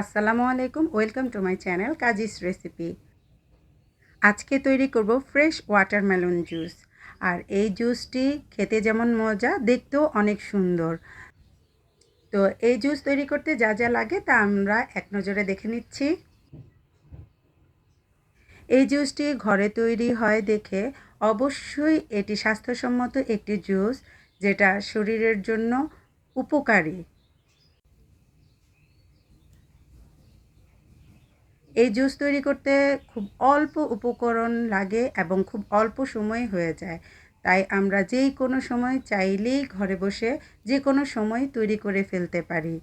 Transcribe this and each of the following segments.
আসসালামু আলাইকুম, welcome to my channel Kazi's recipe. আজকে তৈরি করব ফ্রেশ ওয়াটারমেলন জুস। আর এই জুসটি খেতে যেমন মজা, দেখতেও অনেক সুন্দর। তো এই জুস তৈরি করতে যা যা লাগে তা আমরা এক নজরে দেখে নিচ্ছি। এই জুসটি ঘরে তৈরি হয় দেখে অবশ্যই এটি স্বাস্থ্যসম্মত একটি জুস, যেটা শরীরের জন্য উপকারী। এই জুস তৈরি করতে খুব অল্প উপকরণ লাগে এবং খুব অল্প সময় হয়ে যায়। তাই আমরা যেই কোনো সময় চাইলেই ঘরে বসে যে কোনো সময় তৈরি করে ফেলতে পারি।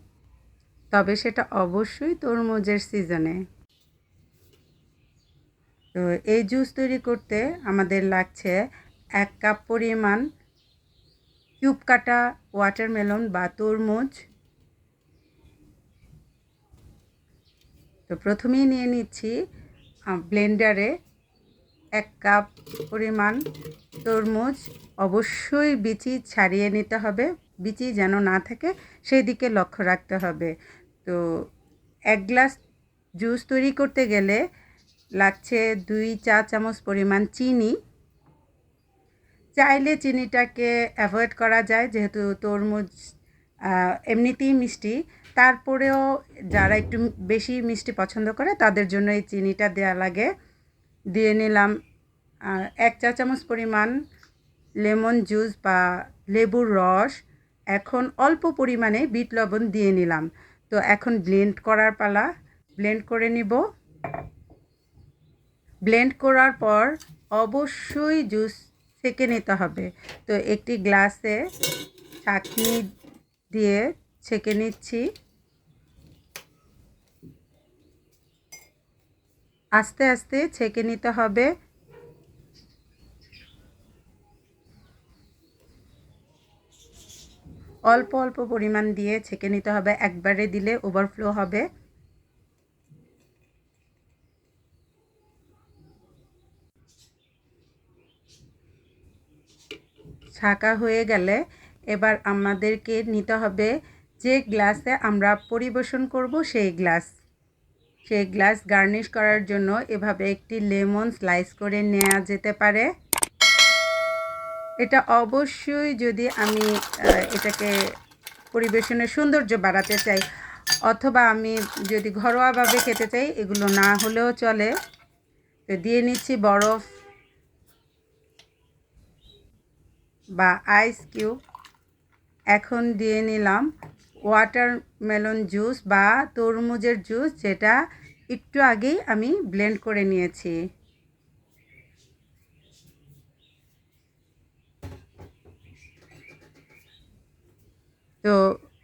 তবে সেটা অবশ্যই তরমুজের সিজনে। তো এই জুস তৈরি করতে আমাদের লাগছে এক কাপ পরিমাণ কিউব কাটা ওয়াটারমেলন বা তরমুজ। তো প্রথমেই নিয়ে নিচ্ছি ব্লেন্ডারে এক কাপ পরিমাণ তরমুজ। অবশ্যই বিচি ছাড়িয়ে নিতে হবে। বিচি যেন না থাকে, সেই দিকে লক্ষ্য রাখতে হবে। তো এক গ্লাস জুস তৈরি করতে গেলে লাগছে দুই চা চামচ পরিমাণ চিনি। চাইলে চিনিটাকে অ্যাভয়েড করা যায়, যেহেতু তরমুজ এমনিতেই মিষ্টি। তারপরেও যারা একটু বেশি মিষ্টি পছন্দ করে, তাদের জন্য এই চিনিটা দেওয়া লাগে। দিয়ে নিলাম এক চা চামচ পরিমাণ লেমন জুস বা লেবুর রস। এখন অল্প পরিমাণে বিট লবণ দিয়ে নিলাম। তো এখন ব্লেন্ড করার পালা, ব্লেন্ড করে নিব। ব্লেন্ড করার পর অবশ্যই জুস সেকে নিতে হবে। তো একটি গ্লাসে চাটনি দিয়ে ছেঁকে নিচ্ছি। আস্তে আস্তে ছেঁকে নিতে হবে। অল্প অল্প পরিমাণ দিয়ে ছেঁকে নিতে হবে। একবারে দিলে ওভারফ্লো হবে। ছাকা হয়ে গেলে এবার আমাদেরকে নিতে হবে যে গ্লাসে আমরা পরিবেশন করব সেই গ্লাস। সেই গ্লাস গার্নিশ করার জন্য এভাবে একটি লেমন স্লাইস করে নেওয়া যেতে পারে। এটা অবশ্যই যদি আমি এটাকে পরিবেশনের সৌন্দর্য বাড়াতে চাই, অথবা আমি যদি ঘরোয়াভাবে খেতে চাই, এগুলো না হলেও চলে। তো দিয়ে নিচ্ছি বরফ বা আইস কিউব। এখন দিয়ে নিলাম। ওয়াটারমেলন জুস বা তরমুজের জুস যেটা একটু আগেই আমি ব্লেন্ড করে নিয়েছি। তো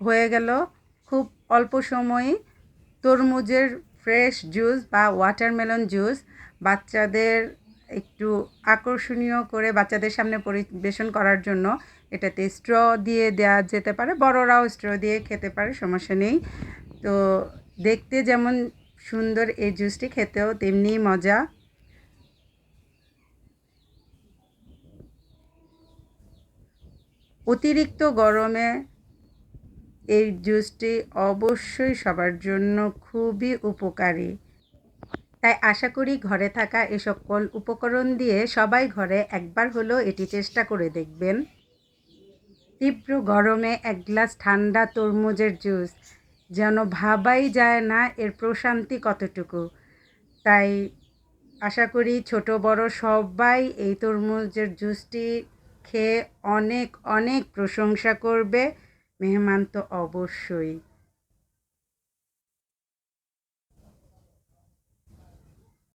হয়ে গেল খুব অল্প সময়ে তরমুজের ফ্রেশ জুস বা ওয়াটারমেলন জুস বাচ্চাদের একটু আকর্ষণীয় করে বাচ্চাদের সামনে পরিবেশন করার জন্য এটাতে স্ট্র দিয়ে দেওয়া যেতে পারে, বড়রাও স্ট্র দিয়ে খেতে পারে, সমস্যা নেই। তো দেখতে যেমন সুন্দর এই জুসটি খেতেও তেমনি মজা। অতিরিক্ত গরমে এই জুসটি অবশ্যই সবার জন্য খুবই উপকারী। তাই আশা করি ঘরে থাকা এ সকল উপকরণ দিয়ে সবাই ঘরে একবার হলেও এটি চেষ্টা করে দেখবেন। তীব্র গরমে এক গ্লাস ঠান্ডা তরমুজের জুস। যেন ভাবাই যায় না এর প্রশান্তি কতটুকু। তাই আশা করি ছোট, বড় সবাই এই তরমুজের জুসটি খেয়ে অনেক অনেক প্রশংসা করবে। মেহমান তো অবশ্যই।